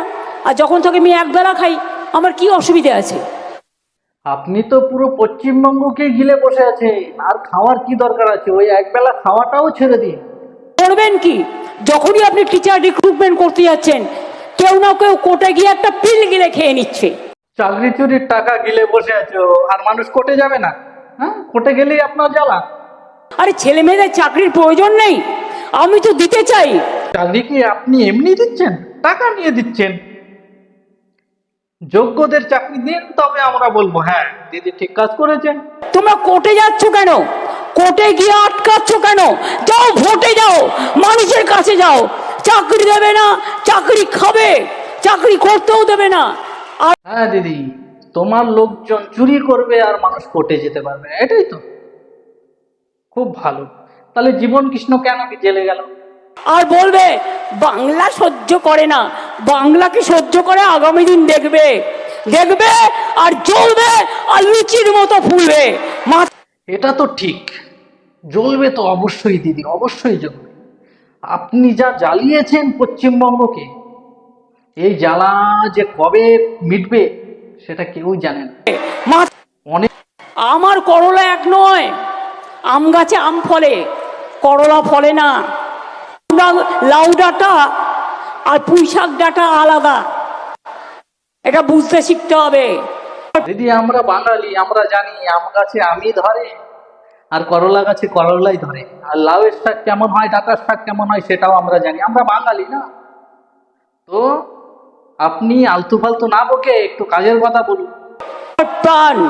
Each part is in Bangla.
না আর যখন থেকে আমি একবেলা খাই আমার কি অসুবিধা আছে? আপনি তো পুরো পশ্চিমবঙ্গকে গিলে বসে আছেন আর খাওয়ার কি দরকার আছে? ওই একবেলা খাওয়াটাও ছেড়ে দিন। করবেন কি? যখনই আপনি টিচার রিক্রুটমেন্ট করতে যাচ্ছেন কেউ না কেউ কোর্টে গিয়ে একটা পিল গিলে খেয়ে নিচ্ছে। চাকরি চুরির টাকা গিলে বসে আছো আর মানুষ কোটে যাবে না? হ্যাঁ? কোটে গেলেই আপনার জ্বালা। আরে ছেলে মেয়েদের চাকরির প্রয়োজন নেই আমি তো দিতে চাই। চাকরি কি আপনি এমনি দিচ্ছেন? টাকা নিয়ে দিচ্ছেন। যোগ্যদের চাকরি দিন তবে আমরা বলব হ্যাঁ দিদি ঠিক কাজ করেছেন। তোমরা কোর্টে যাচ্ছ কেন? কোর্টে গিয়ে আটকাচ্ছ কেন? যাও ভোটে যাও মানুষের কাছে যাও। চাকরি দেবে না চাকরি খাবে চাকরি করতেও দেবে না। হ্যাঁ দিদি তোমার লোকজন চুরি করবে আর মানুষ কোর্টে যেতে পারবে এটাই তো। খুব ভালো। তাহলে জীবন কৃষ্ণ কেন কি জেলে গেল? আর বলবে বাংলা সহ্য করে না। বাংলা কি সহ্য করে? আগামী দিন দেখবে। দেখবে আর জ্বলবে আর লুচির মতো ফুলবে। এটা তো ঠিক। জ্বলবে তো অবশ্যই দিদি অবশ্যই জ্বলবে। আপনি যা জ্বালিয়েছেন পশ্চিমবঙ্গকে এই জ্বালা যে কবে মিটবে সেটা কেউই জানে না। অনেক আমার করলা এক নয় আম গাছে আম ফলে। করলা ফলে না। লাউ- লাউ ডাটা আর পুঁই শাক ডাটা আলাদা। এটা বুঝতে শিখতে হবে। দিদি আমরা বাঙালি আমরা জানি আম গাছে আমি ধরে আর করলা গাছে করলাই ধরে। আর লাউয়ের শাক কেমন হয় ডাটার শাক কেমন হয় সেটাও আমরা জানি। আমরা বাঙালি না। তো আপনি আলতু ফালতু না বকে একটু কাজের কথা বলুন। প্রাণ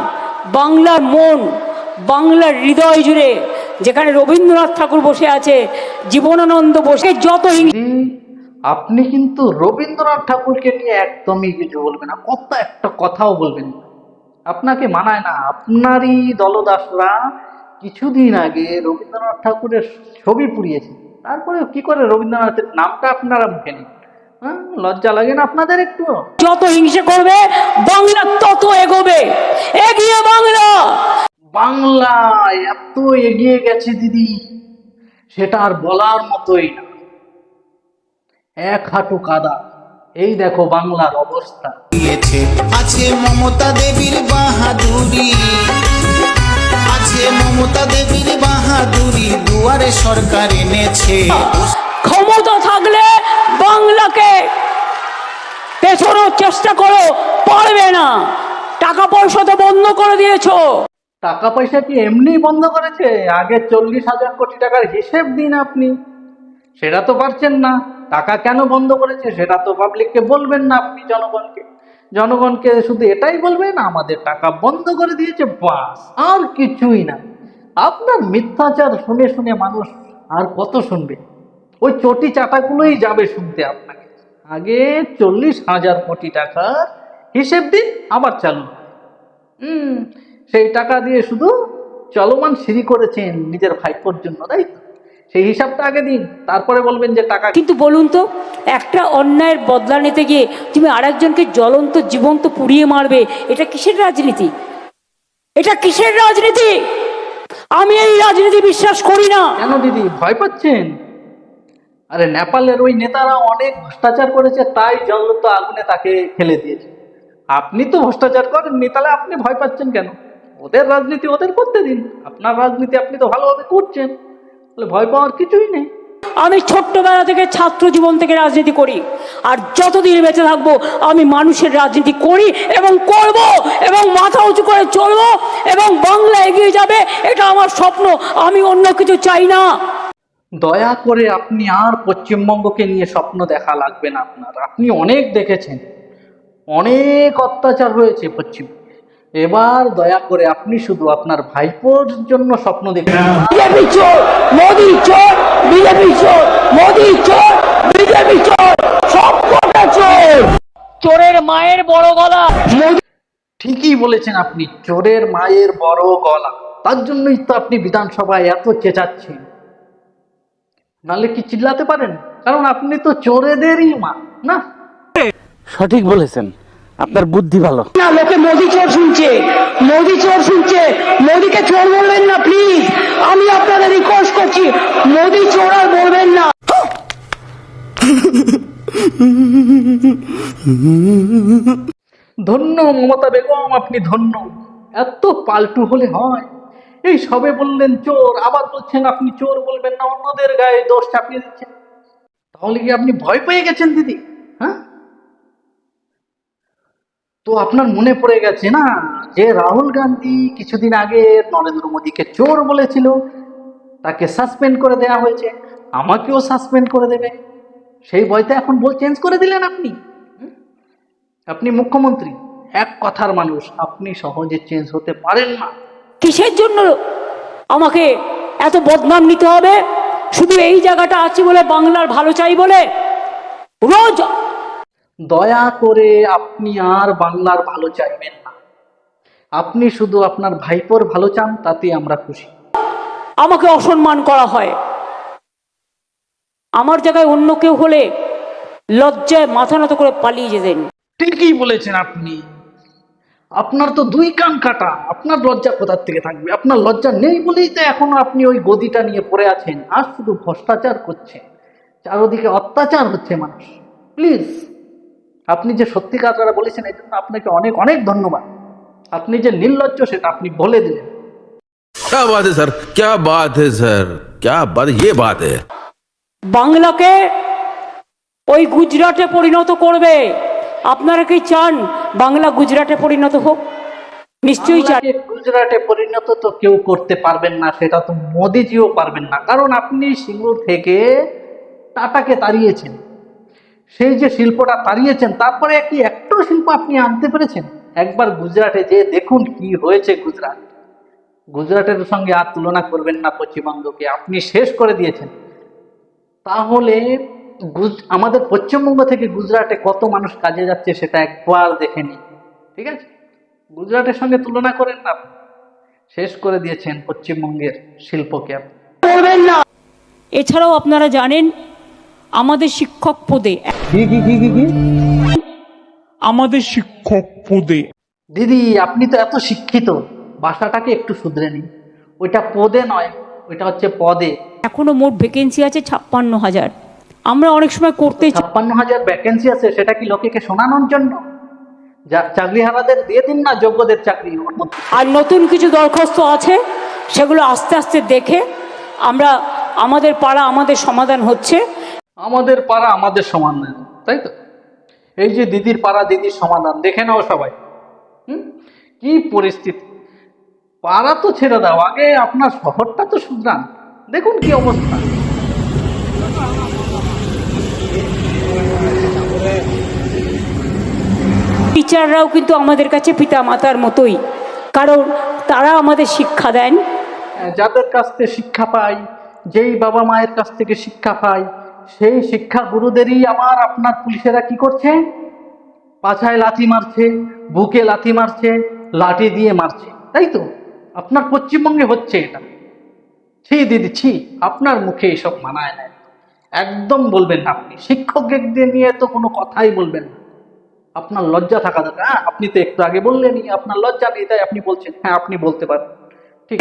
বাংলার মন বাংলার হৃদয় জুড়ে যেখানে রবীন্দ্রনাথ ঠাকুর বসে আছে জীবনানন্দ বসে যত আপনি কিন্তু রবীন্দ্রনাথ ঠাকুরকে নিয়ে একদমই কিছু বলবেন না কত একটা কথাও বলবেন না। আপনাকে মানায় না আপনারই দলদাসরা কিছুদিন আগে রবীন্দ্রনাথ ঠাকুরের ছবি পুড়িয়েছে। তারপরে কি করে রবীন্দ্রনাথের নামটা আপনারা মুখে নেন? হ্যাঁ লজ্জা লাগে না আপনাদের একটু যত হিংসে করবে বাংলা তত এগোবে। বাংলা এত এগিয়ে গেছে দিদি সেটা আর বলার মতোই না। এক হাঁটু কাদা এই দেখো বাংলার অবস্থা। আছে মমতা দেবীর বাহাদুরি আছে মমতা দেবীর বাহাদুরি দুয়ারে সরকার এনেছে। ক্ষমতা থাকলে বাংলাকে পেছনোর চেষ্টা করো পারবে না। টাকা পয়সা তো বন্ধ করে দিয়েছ। টাকা পয়সা কি এমনি বন্ধ করেছে? আগে চল্লিশ হাজার কোটি টাকার হিসেব দিন আপনি। সেটা তো পারছেন না। টাকা কেন বন্ধ করেছে সেটা তো পাবলিককে বলবেন না আপনি জনগণকে। জনগণকে শুধু এটাই বলবেন, আমাদের টাকা বন্ধ করে দিয়েছে, বাস, আর কিছুই না। আপনার মিথ্যাচার শুনে শুনে মানুষ আর কত শুনবে? ওই চটি চাটাগুলোই যাবে শুনতে আপনাকে। আগে চল্লিশ হাজার কোটি টাকার হিসেব দিন, আবার চালু। হুম সেই টাকা দিয়ে শুধু চলমান সিঁড়ি করেছেন নিজের ভাইপোর জন্য তাই তো? সেই হিসাবটা আগে দিন তারপরে বলবেন যে টাকা কিন্তু বলুন তো একটা অন্যায়ের বদলা নিতে গিয়ে তুমি আরেকজনকে জ্বলন্ত জীবন্ত পুড়িয়ে মারবে এটা কিসের রাজনীতি? এটা কিসের রাজনীতি? আমি এই রাজনীতি বিশ্বাস করি না। কেন দিদি ভয় পাচ্ছেন? আরে নেপালের ওই নেতারা অনেক ভ্রষ্টাচার করেছে তাই জ্বলন্ত আগুনে তাকে ফেলে দিয়েছে। আপনি তো ভ্রষ্টাচার করেননি তাহলে আপনি ভয় পাচ্ছেন কেন? ওদের রাজনীতি ওদের করতে দিন আপনার রাজনীতি আপনি তো ভালোভাবে করছেন। তাহলে ভয় পাওয়ার কিছুই নেই। আমি ছোট্টবেলা থেকে ছাত্র জীবন থেকে রাজনীতি করি। আর যতদিন বেঁচে থাকব আমি মানুষের রাজনীতি করি এবং করব এবং মাথা উঁচু করে চলবো এবং বাংলা এগিয়ে যাবে এটা আমার স্বপ্ন। আমি অন্য কিছু চাই না। দয়া করে আপনি আর পশ্চিমবঙ্গকে নিয়ে স্বপ্ন দেখা লাগবে না আপনার। আপনি অনেক দেখেছেন। অনেক অত্যাচার হয়েছে পশ্চিম এবার দয়া করে আপনি শুধু আপনার ভাইপোর জন্য স্বপ্ন দেখুন। বিজেপি চোর মোদি চোর বিজেপি চোর মোদি চোর বিজেপি চোর সব চোর। চোরের মায়ের বড় গলা। ঠিকই বলেছেন আপনি চোরের মায়ের বড় গলা। তার জন্যই তো আপনি বিধানসভায় এত চেঁচাচ্ছেন। নাহলে কি চিল্লাতে পারেন? কারণ আপনি তো চোরেদেরই মা না? সঠিক বলেছেন। আপনার বুদ্ধি ভালো। না লোকে মোদি চোর শুনছে। মোদি চোর শুনছে। মোদিকে চোর বলবেন না প্লিজ আমি আপনাদের রিকোয়েস্ট করছি মোদি চোর আর বলবেন না। ধন্য মমতা বেগম আপনি ধন্য। এত পাল্টু হলে হয়। এই সবে বললেন চোর আবার বলছেন আপনি চোর বলবেন না অন্যদের গায়ে দোষ চাপিয়ে দিচ্ছেন। তাহলে কি আপনি ভয় পেয়ে গেছেন দিদি? হ্যাঁ? তো আপনার মনে পড়ে গেছে না যে রাহুল গান্ধী কিছুদিন আগে নরেন্দ্র মোদীকে চোর বলেছিল, তাকে সাসপেন্ড করে দেয়া হয়েছে, আমাকেও সাসপেন্ড করে দেবে। সেই ভয়তে এখন বল চেঞ্জ করে দিলেন আপনি। আপনি মুখ্যমন্ত্রী, এক কথার মানুষ, আপনি সহজে চেঞ্জ হতে পারেন না। কিসের জন্য আমাকে এত বদনাম নিতে হবে? শুধু এই জায়গাটা আছে বলে বাংলার ভালো চাই বলে? রোজ দয়া করে আপনি আর বাংলার ভালো চাইবেন না। আপনি শুধু আপনার ভাইপোর ভালো চান তাতে আমরা খুশি। আমাকে অসম্মান করা হয়। আমার জায়গায় অন্য কেউ হলে লজ্জায় মাথা নত করে পালিয়ে যেতেন। ঠিকই বলেছেন আপনি। আপনার তো দুই কান কাটা। আপনার লজ্জা কোথার থেকে থাকবে? আপনার লজ্জা নেই বলেই তো এখন আপনি ওই গদিটা নিয়ে পড়ে আছেন। আর শুধু ভ্রষ্টাচার করছেন। চারোদিকে অত্যাচার হচ্ছে মানুষ। প্লিজ। আপনি যে সত্যি কথাটা বলেছেন এই জন্য আপনাকে অনেক অনেক ধন্যবাদ আপনি যে নির্লজ্জ সেটা আপনি বলে দিলেন क्या बात है सर क्या बात है सर क्या बात ये बात है বাংলাকে ওই গুজরাটে পরিণত করবে আপনারা কি চান বাংলা গুজরাটে পরিণত হোক নিশ্চয়ই চান বাংলাকে গুজরাটে পরিণত তো কেউ করতে পারবেন না সেটা তো মোদিজিও পারবেন না কারণ আপনি সিঙ্গুর থেকে টাটাকে তাড়িয়েছেন সেই যে শিল্পটা তাড়িয়েছেন, তারপরে একটি একটু শিল্প আপনি আনতে পেরেছেন? একবার গুজরাটে যে দেখুন কি হয়েছে গুজরাট। গুজরাটের সঙ্গে আর তুলনা করবেন না পশ্চিমবঙ্গকে, আপনি শেষ করে দিয়েছেন। তাহলে আমাদের পশ্চিমবঙ্গ থেকে গুজরাটে কত মানুষ কাজে যাচ্ছে সেটা একবার দেখে নিন, ঠিক আছে? গুজরাটের সঙ্গে তুলনা করেন না শেষ করে দিয়েছেন পশ্চিমবঙ্গের শিল্পকে এছাড়াও আপনারা জানেন আমাদের শিক্ষক পদে। আমাদের শিক্ষক পদে। দিদি আপনি তো এত শিক্ষিত। ভাষাটাকে একটু শুধরে নিন। ওইটা পদে নয় ওইটা হচ্ছে পদে। এখনও মোট ভ্যাকেন্সি আছে ছাপ্পান্ন হাজার। আমরা অনেক সময় করতে ছাপ্পান্ন হাজার ভ্যাকেন্সি আছে সেটা কি লোকেকে শোনানোর জন্য? যা চাকরিহারাদের দিয়ে দিন না যোগ্যদের চাকরি। আর নতুন কিছু দরখাস্ত আছে সেগুলো আস্তে আস্তে দেখে আমরা আমাদের পাড়া আমাদের সমাধান হচ্ছে। আমাদের পাড়া আমাদের সমাধান তাই তো? এই যে দিদির পাড়া দিদির সমাধান দেখে নাও সবাই। হুম? কি পরিস্থিতি? পাড়া তো ছেড়ে দাও আগে আপনার শহরটা তো শুধরান। দেখুন কি অবস্থা। টিচাররাও কিন্তু আমাদের কাছে পিতা মাতার মতোই। কারণ তারা আমাদের শিক্ষা দেন। যাদের কাছ থেকে শিক্ষা পাই যেই বাবা মায়ের কাছ থেকে শিক্ষা পাই সেই শিক্ষা গুরুদেরই আমার আপনার পুলিশেরা কি করছে? পাছায় লাথি মারছে বুকে লাথি মারছে লাঠি দিয়ে মারছে। তাই তো? আপনার পশ্চিমবঙ্গে হচ্ছে এটা। ছি দিদি ছি আপনার মুখে এসব মানায় না একদম। বলবেন না আপনি। শিক্ষকদের নিয়ে তো কোনো কথাই বলবেন না। আপনার লজ্জা থাকা দরকার। হ্যাঁ আপনি তো একটু আগে বললেনই আপনার লজ্জা নেই তাই আপনি বলছেন। হ্যাঁ আপনি বলতে পারেন। ঠিক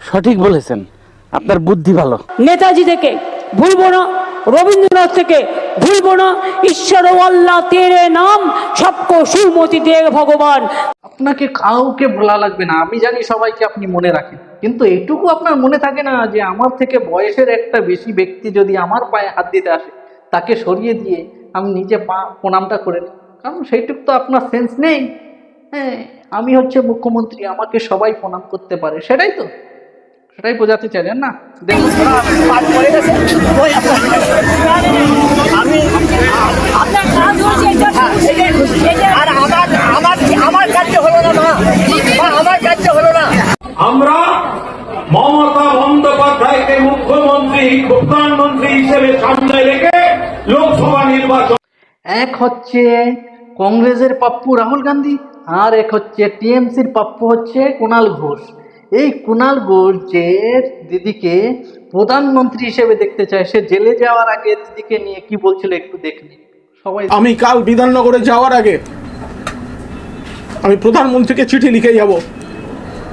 সঠিক বলেছেন। আপনার বুদ্ধি ভালো। নেতাজি থেকে ভুলবো না। রবীন্দ্রনাথ থেকে ভুলব না। ঈশ্বর আল্লাহ তেরে নাম, সবকো সুমতি দে ভগবান। আপনাকে কাউকে বলা লাগবে না। আমি জানি সবাইকে আপনি মনে রাখেন। কিন্তু এটুকু আপনার মনে থাকে না যে আমার থেকে বয়সের একটা বেশি ব্যক্তি যদি আমার পায়ে হাত দিতে আসে, তাকে সরিয়ে দিয়ে আমি নিজে পা, প্রণামটা করে নিই। কারণ সেইটুকু তো আপনার সেন্স নেই। হ্যাঁ আমি হচ্ছে মুখ্যমন্ত্রী, আমাকে সবাই প্রণাম করতে পারে। সেটাই তো। সেটাই বোঝাতে চাইলেন না? দেখুন আমার আমার আমার কাছে হলো না মা? মা, আমার কাছে হলো না। আমরা মমতা বন্দ্যোপাধ্যায়কে মুখ্যমন্ত্রী প্রধানমন্ত্রী হিসেবে সামনে রেখে লোকসভা নির্বাচন এক হচ্ছে কংগ্রেসের পাপ্পু রাহুল গান্ধী আর এক হচ্ছে টিএমসির পাপ্পু হচ্ছে কুণাল ঘোষ। এই কুণাল ঘোষ যে দিদিকে প্রধানমন্ত্রী হিসেবে দেখতে চায় সে জেলে যাওয়ার আগে দিদিকে নিয়ে কি বলছিল একটু দেখনি সবাই আমি কাল বিধাননগরে যাওয়ার আগে আমি প্রধানমন্ত্রীকে চিঠি লিখে যাব।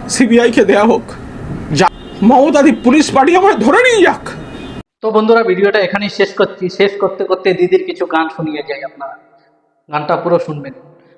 সিবিআইকে দেয়া হোক। যা মমতাদি পুলিশ পার্টি আমার ধরে নিয়ে যাক। তো বন্ধুরা ভিডিওটা এখানেই শেষ করছি। শেষ করতে করতে দিদির কিছু গান শুনিয়ে যাই আপনারা। গানটা পুরো শুনবেন।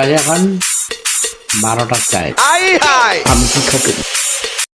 বাজে এখন বারোটার চাই। আমি কি খেতে